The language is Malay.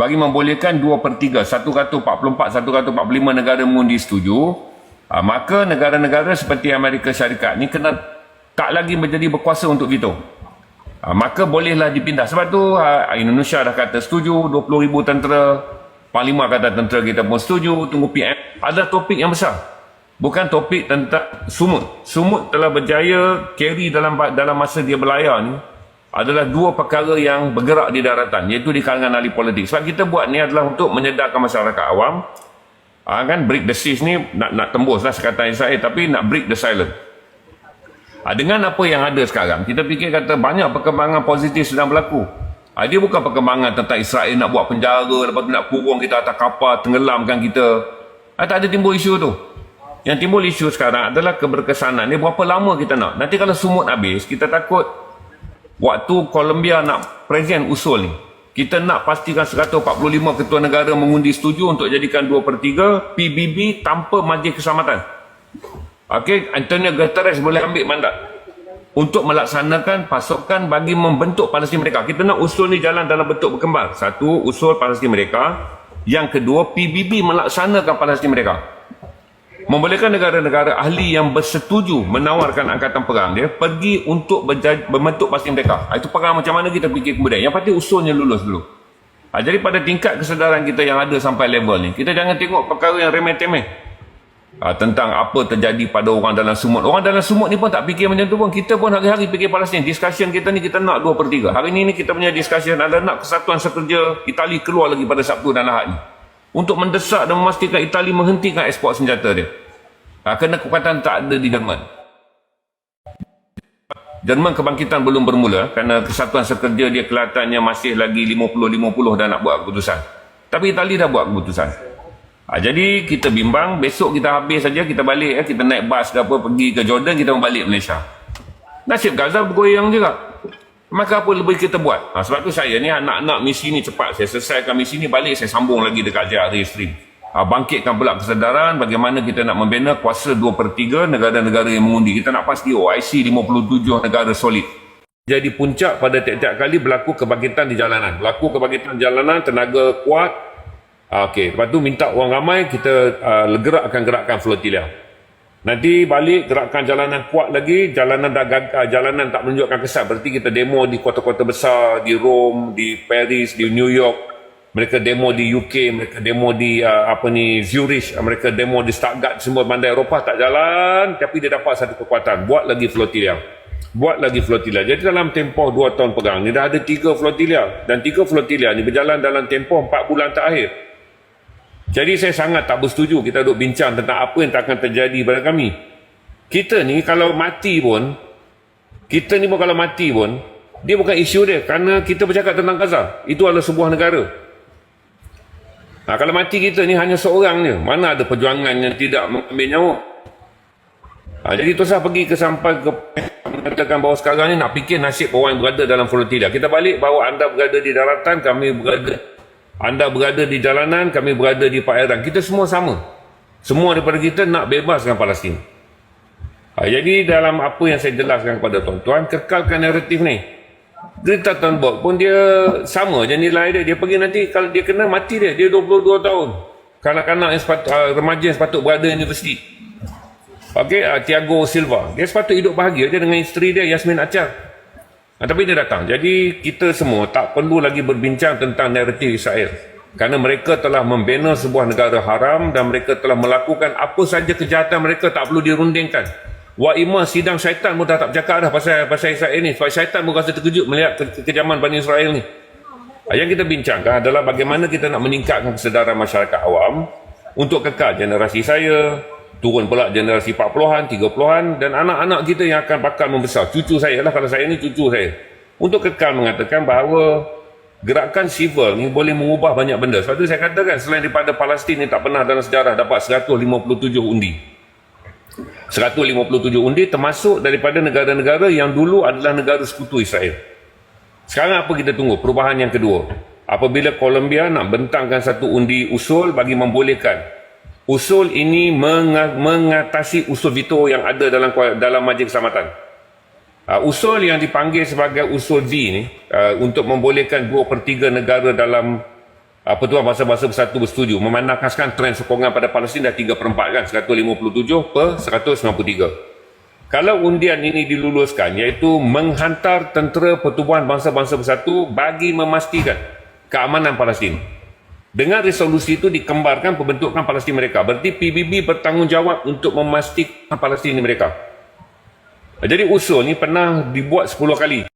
bagi membolehkan 2 per 3, 144, 145 negara mengundi setuju, uh, maka negara-negara seperti Amerika Syarikat ni kena tak lagi menjadi berkuasa untuk veto. Uh, maka bolehlah dipindah. Sebab tu uh, Indonesia dah kata setuju, 20,000 tentera, Panglima kata tentera kita pun setuju, tunggu PM. Ada topik yang besar. Bukan topik tentang sumut. Sumut telah berjaya carry dalam dalam masa dia berlayar ni adalah dua perkara yang bergerak di daratan iaitu di kalangan ahli politik. Sebab kita buat ni adalah untuk menyedarkan masyarakat awam. Ha, kan? Break the siege ni nak nak tembus lah sekatan Israel tapi nak break the silence. Ha, dengan apa yang ada sekarang kita fikir kata banyak perkembangan positif sedang berlaku. Ha, dia bukan perkembangan tentang Israel nak buat penjara lepas tu nak kurung kita atas kapal tenggelamkan kita. Ha, tak ada timbul isu tu. Yang timbul isu sekarang adalah keberkesanan. Ni berapa lama kita nak? Nanti kalau sumut habis kita takut waktu Colombia nak present usul ni kita nak pastikan 145 ketua negara mengundi setuju untuk jadikan 2 per 3 PBB tanpa majlis keselamatan. Ok Antonio Guterres boleh ambil mandat untuk melaksanakan pasukan bagi membentuk Palestin mereka. Kita nak usul ni jalan dalam bentuk berkembang. Satu usul Palestin mereka. Yang kedua PBB melaksanakan Palestin mereka membolehkan negara-negara ahli yang bersetuju menawarkan angkatan perang dia pergi untuk membentuk pasti mereka. Ha, itu perang macam mana kita fikir kemudian. Yang pasti usulnya lulus dulu. Ha, jadi pada tingkat kesedaran kita yang ada sampai level ni, kita jangan tengok perkara yang remeh-temeh. Ha, tentang apa terjadi pada orang dalam sumut. Orang dalam sumut ni pun tak fikir macam tu pun. Kita pun hari-hari fikir Palestin. Discussion kita ni kita nak 2 per 3. Hari ni, ni kita punya discussion ada nak kesatuan sekerja Itali keluar lagi pada Sabtu dan Ahad ni untuk mendesak dan memastikan Itali menghentikan ekspor senjata dia. Ha, kerana kekuatan tak ada di Jerman. Jerman kebangkitan belum bermula kerana kesatuan sekerja dia kelihatannya masih lagi 50-50 dan nak buat keputusan. Tapi Itali dah buat keputusan. Ha, jadi kita bimbang, besok kita habis saja kita balik, eh, kita naik bas ke apa, pergi ke Jordan, kita balik Malaysia. Nasib Gaza bergoyang juga. Maka apa lebih kita buat? Ha, sebab tu saya ni anak-anak misi ni cepat. Saya selesaikan misi ni balik, saya sambung lagi dekat JRA Stream. Ha, bangkitkan pula kesedaran bagaimana kita nak membina kuasa 2 per 3 negara-negara yang mengundi. Kita nak pasti OIC 57 negara solid. Jadi puncak pada tiap-tiap kali berlaku kebangkitan di jalanan. Berlaku kebangkitan di jalanan, tenaga kuat. Ha, Okey, lepas tu minta orang ramai, kita uh, gerakkan gerakan flotilla. Nanti balik gerakkan jalanan kuat lagi, jalanan dah gagal, jalanan tak menunjukkan kesan. Berarti kita demo di kota-kota besar, di Rome, di Paris, di New York. Mereka demo di UK, mereka demo di uh, apa ni Zurich, mereka demo di Stuttgart, semua bandar Eropah tak jalan, tapi dia dapat satu kekuatan, buat lagi flotilla. Buat lagi flotilla. Jadi dalam tempoh dua tahun perang ni dah ada tiga flotilla dan tiga flotilla ni berjalan dalam tempoh empat bulan terakhir. Jadi saya sangat tak bersetuju kita duduk bincang tentang apa yang akan terjadi pada kami. Kita ni kalau mati pun, kita ni pun kalau mati pun, dia bukan isu dia kerana kita bercakap tentang Gaza. Itu adalah sebuah negara. Nah, kalau mati kita ni hanya seorang je. Mana ada perjuangan yang tidak mengambil nyawa. Nah, jadi tu saya pergi ke sampai ke mengatakan bahawa sekarang ni nak fikir nasib orang yang berada dalam flotilla. Kita balik bahawa anda berada di daratan, kami berada anda berada di jalanan, kami berada di perairan. Kita semua sama. Semua daripada kita nak bebaskan Palestin. Ha, jadi dalam apa yang saya jelaskan kepada tuan-tuan, kekalkan naratif ni. Greta Thunberg pun dia sama je nilai dia. Dia pergi nanti, kalau dia kena mati dia. Dia 22 tahun. Kanak-kanak yang sepatut, uh, remaja yang sepatut berada universiti. Okey, uh, Tiago Silva. Dia sepatut hidup bahagia dia dengan isteri dia, Yasmin Achar. Ha, tapi dia datang. Jadi kita semua tak perlu lagi berbincang tentang naratif Israel. Kerana mereka telah membina sebuah negara haram dan mereka telah melakukan apa saja kejahatan mereka tak perlu dirundingkan. Wa imah sidang syaitan pun dah tak bercakap dah pasal, pasal Israel ni. Sebab syaitan pun rasa terkejut melihat ke kekejaman Bani Israel ni. Ha, yang kita bincangkan adalah bagaimana kita nak meningkatkan kesedaran masyarakat awam untuk kekal generasi saya, turun pula generasi 40-an, 30-an dan anak-anak kita yang akan bakal membesar. Cucu saya lah kalau saya ni cucu saya. Untuk kekal mengatakan bahawa gerakan civil ni boleh mengubah banyak benda. Sebab tu saya katakan selain daripada Palestin ni tak pernah dalam sejarah dapat 157 undi. 157 undi termasuk daripada negara-negara yang dulu adalah negara sekutu Israel. Sekarang apa kita tunggu? Perubahan yang kedua. Apabila Colombia nak bentangkan satu undi usul bagi membolehkan usul ini mengatasi usul veto yang ada dalam dalam majlis keselamatan. Uh, usul yang dipanggil sebagai usul V ni uh, untuk membolehkan 2 per 3 negara dalam uh, Pertuan Bangsa-Bangsa Bersatu bersetuju. Memandangkan trend sokongan pada Palestin dah 3 per 4 kan? 157 per 193 kalau undian ini diluluskan iaitu menghantar tentera Pertubuhan Bangsa-Bangsa Bersatu bagi memastikan keamanan Palestin. Dengan resolusi itu dikembarkan pembentukan Palestin mereka. Berarti PBB bertanggungjawab untuk memastikan Palestin mereka. Jadi usul ni pernah dibuat 10 kali